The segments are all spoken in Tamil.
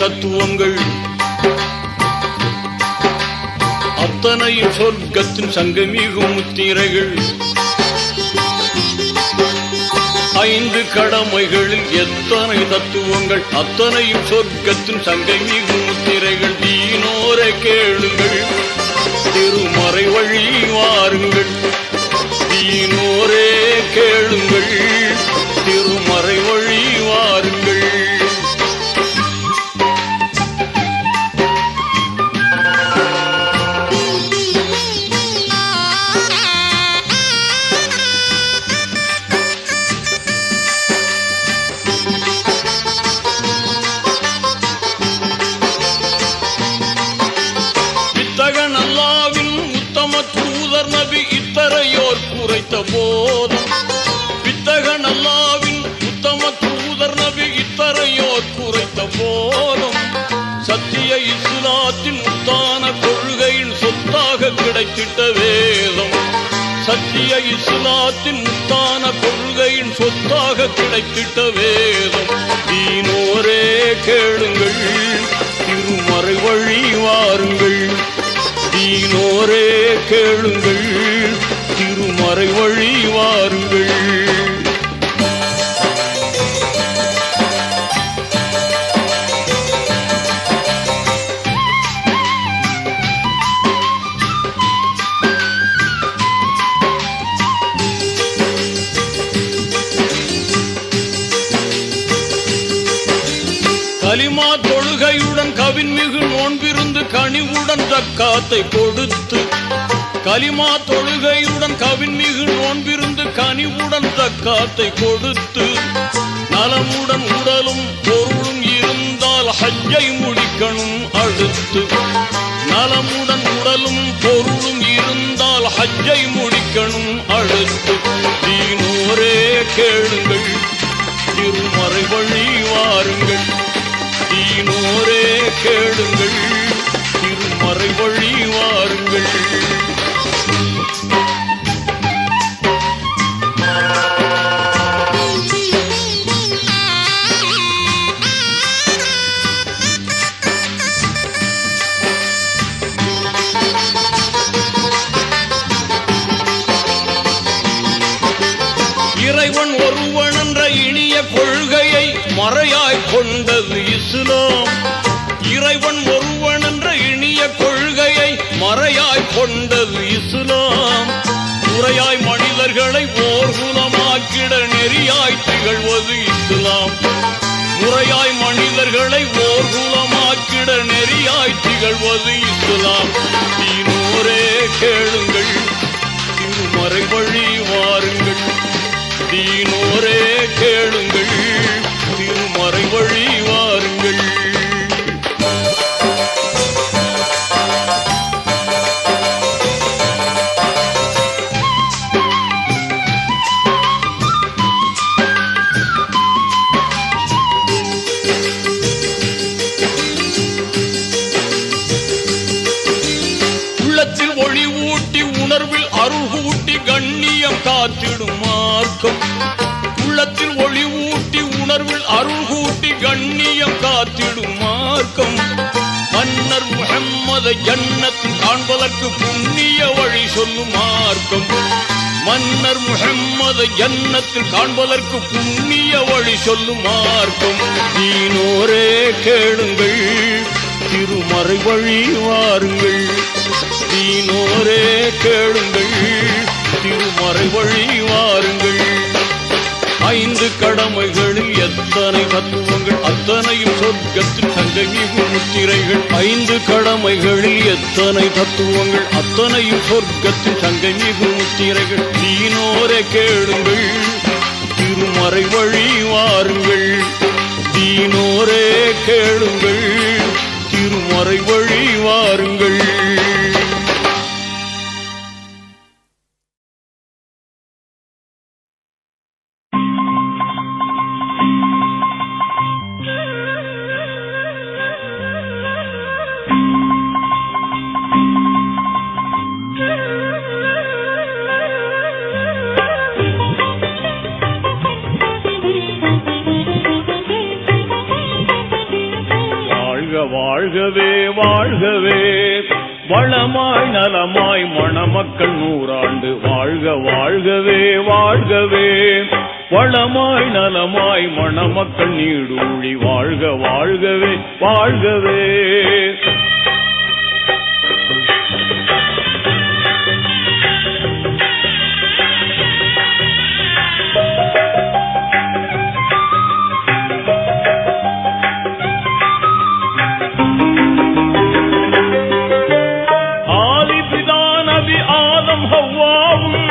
தத்துவங்கள். அத்தனையும் சொர்க்கத்தின் சங்கமிகும் முத்திரைகள். ஐந்து கடமைகளில் எத்தனை தத்துவங்கள் அத்தனையும் சொர்க்கத்தின் சங்கமிகும் முத்திரைகள். தீனோரை கேளுங்கள் திருமறை வழி வாருங்கள். தீனோரே கேளுங்கள். படைத்திட்ட வேதம் சத்திய இஸ்லாத்தின் முத்தான கொள்கையின் சொத்தாக கிடைத்திட்ட வேதம். தீனோரே கேளுங்கள் திருமறை வழி வாருங்கள். தீனோரே கேளுங்கள் திருமறை வழி வாருங்கள். கனிவுடன் தக்காத்தை கொடுத்து கலிமா தொழுகையுடன் கவின்மிகு நோன்பிருந்து கனிவுடன் தக்காத்தை கொடுத்து நலமுடன் உடலும் பொருளும் இருந்தால் ஹஜ்ஜை முடிக்கணும் அடுத்து நலமுடன் உடலும் பொருளும் இருந்தால் ஹஜ்ஜை முடிக்கணும் அடுத்து. தீனோரே கேளுங்கள் திருமறை வழி வாருங்கள். தீனோரே கேளுங்கள். திருமறை வழி வாருங்கள். உரையாய் கொண்டது இஸ்லாம் உரையாய் மனிதர்களை ஓர்குலமாக்கிட நெறியாய் திகழ்வது இஸ்லாம் முறையாய் மனிதர்களை ஓர்குலமாக்கிட நெறியாய் திகழ்வது இஸ்லாம் தீனோரே கேளுங்கள் திருமறை வழி வாருங்கள். தீனோரே கேளுங்கள் திருமறை வழி ஜன்னத்தில் காண்பதற்கு புண்ணிய வழி சொல்லும் மார்க்கம். மன்னர் முகம்மதை ஜன்னத்தில் காண்பதற்கு புண்ணிய வழி சொல்லும் மார்க்கம். தீனோரே கேளுங்கள் திருமறை வழி வாருங்கள். தீனோரே கேளுங்கள் திருமறை வழி வாருங்கள். ஐந்து கடமைகளில் எத்தனை தத்துவங்கள் அத்தனையும் சொர்க்கத்தில் சங்கமிகு முத்திரைகள். ஐந்து கடமைகளில் எத்தனை தத்துவங்கள் அத்தனையும் சொர்க்கத்தில் சங்கமிகு முத்திரைகள். தீனோரே கேளுங்கள் திருமறை வழி வாருங்கள். தீனோரே கேளுங்கள் திருமறை வழி வாருங்கள். நலமாய் மணமக்கள் நூறாண்டு வாழ்க வாழ்கவே வாழ்கவே. வளமாய் நலமாய் மணமக்கள் நீடூழி வாழ்க வாழ்கவே வாழ்கவே. ஆதம் ஹவ்வாவும்.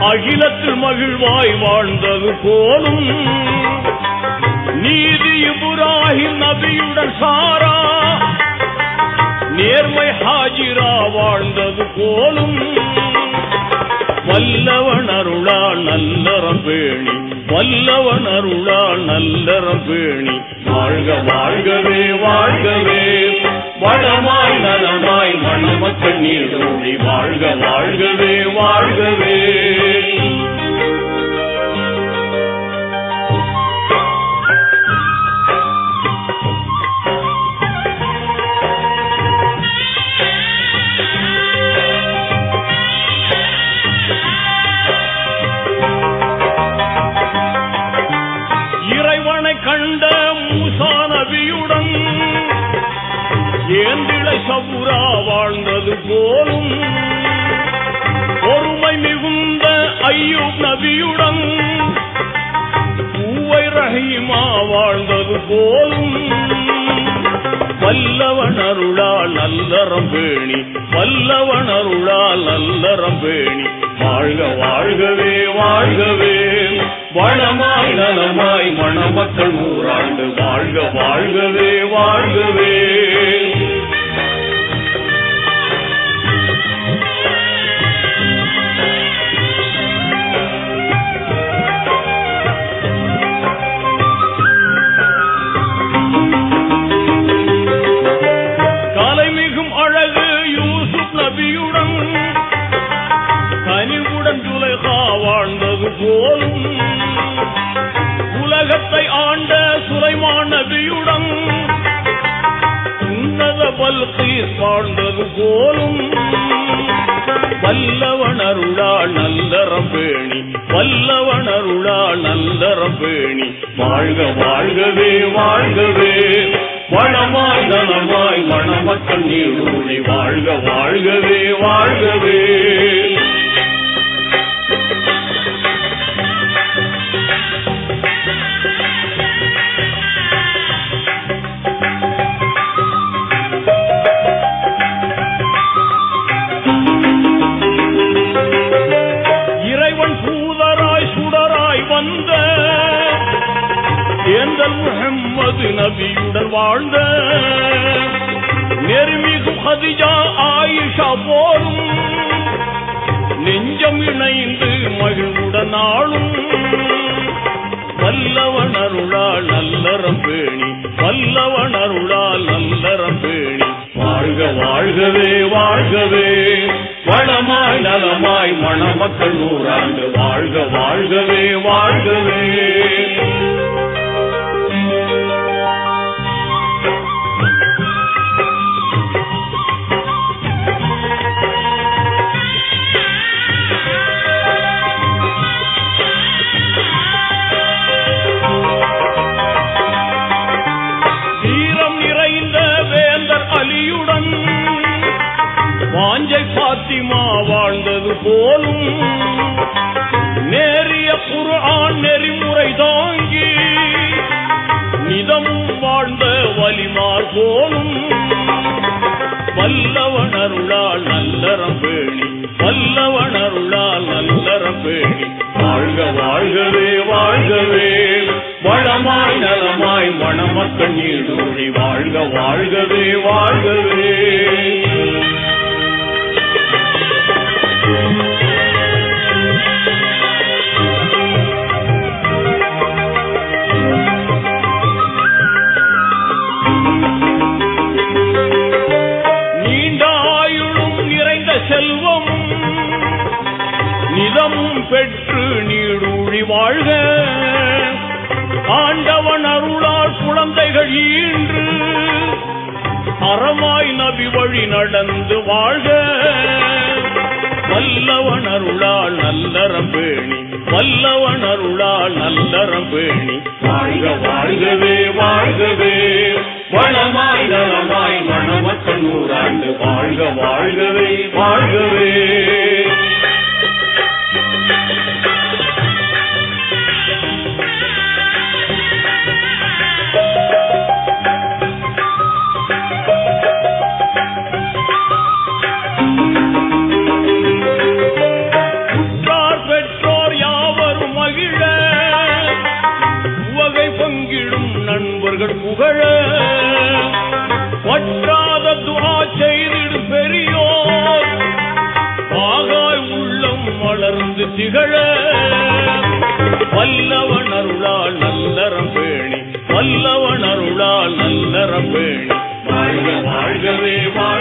அகிலத்தில் மகிழ்வாய் வாழ்ந்தது போலும். நீதி இப்ராஹிம் நபியுடன் சாரா. நேர்மை ஹாஜிரா வாழ்ந்தது போலும். வல்லவன் அருளா நல்லறம் பேணி. வல்லவன் அருளா நல்லறம் பேணி. வாழ்க வாழ்கவே வாழ்கவே. வளமா மணமக்கள் நீடூழி வாழ்க வாழ்கவே வாழ்கவே. இறைவனை கண்ட மூசா நபியுடன் ஏந்திழை சபுரா போலும். பொறுமை மிகுந்த ஐயூப் நபியுடன் பூவை ரஹீமா வாழ்ந்தது போலும். வல்லவன் அருளால் நல்லறம் பேணி வல்லவன் அருளால் நல்லறம் பேணி. வாழ்க வாழ்கவே வாழ்கவே. வளமாய் நலமாய் மணமக்கள் நூறாண்டு. வாழ்க வாழ்கவே வாழ்கவே. போலும் உலகத்தை ஆண்ட சுலைமான் நபியுடன் உன்னத பல்கீஸ் வாழ்ந்தது போலும் வல்லவனருளா அருளால் நல்லறம் பேணி வல்லவன் நல்லறம் பேணி வாழ்க வாழ்கவே வாழ்கவே. வளமாய் தனமாய் மணமக்கள் நீடூழி வாழ்க வாழ்கவே வாழ்கவே. முகம்மது நபியுடன் வாழ்ந்த நெருமிகு ஹதிஜா ஆயிஷா போலும் நெஞ்சம் இணைந்து மகிழ்வுடன் ஆளும் வல்லவனருளால் நல்லறம் பேணி வல்லவனருளால் நல்லறம் பேணி. வாழ்க வாழ்கவே வாழ்கவே வளமாய் நலமாய் மணமக்கள் நூறாண்டு. வாழ்க வாழ்கவே வாழ்கவே வலிமார் போலும் வல்லவனருளால் நல்லறம் பேணி வல்லவனருளால் நல்லறம் பேணி. வாழ்க வாழ்கவே வாழ்கவே வளமாய் நலமாய் மணமக்கள் நீடூழி வாழ்க வாழ்கவே வாழ்கவே வாழ்க. வல்லவனருளால் நல்லறம் பேணி வல்லவன் நல்லறம் பேணி. வாழ்க வாழ்கவே வாழ்கவே. வளமாய் நலமாய் மணமற்ற நூறாண்டு. வாழ்க வாழ்கவே வாழ்கவே. வாழ்கவே வாழ்கவே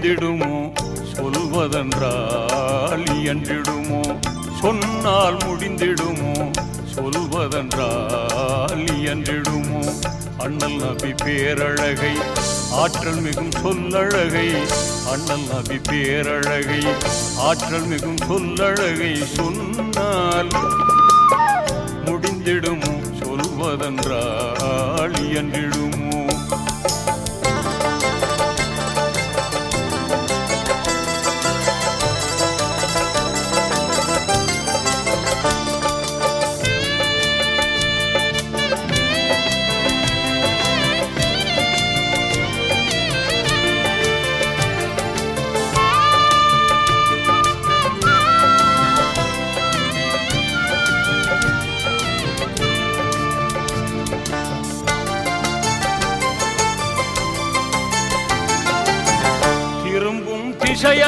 சொன்னால் சொல்வதென்றால் இயன்றிடுமோ? சொன்னால் முடிந்திடுமோ? சொல்வதென்றால் இயன்றிடுமோ? அண்ணல் நபி பேரழகை ஆற்றல் மிகும் சொல்லழகை அண்ணல் நபி பேரழகை ஆற்றல் மிகும் சொல்லழகை சொன்னால் முடிந்திடுமோ? சொல்வதென்றால் இயன்றிடுமோ?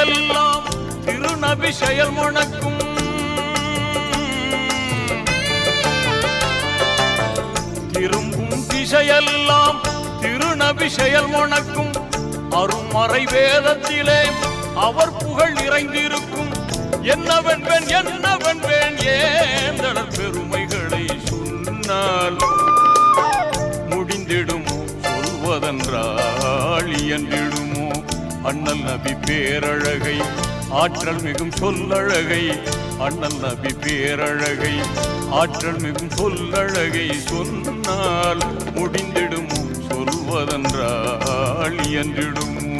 எல்லாம் திருநபி செயல் முழக்கும் திரும்பும் திசையெல்லாம் திருநபி செயல் முழக்கும் அருமறை வேதத்திலே அவர் புகழ் நிறைந்திருக்கும். என்னவென்பேன் என்னவென்பேன் ஏந்தளர் பெருமைகளை சொன்னால் முடிந்திடுமோ சொல்வதென்றால் இயன்றிடுமோ. அண்ணல் நபி பேரழகை. ஆற்றல் மிகும் சொல்லழகை. அண்ணல் நபி பேரழகை. ஆற்றல் மிகும் சொல்லழகை சொன்னால் முடிந்திடும் சொல்வதென்றால் என்றிடும்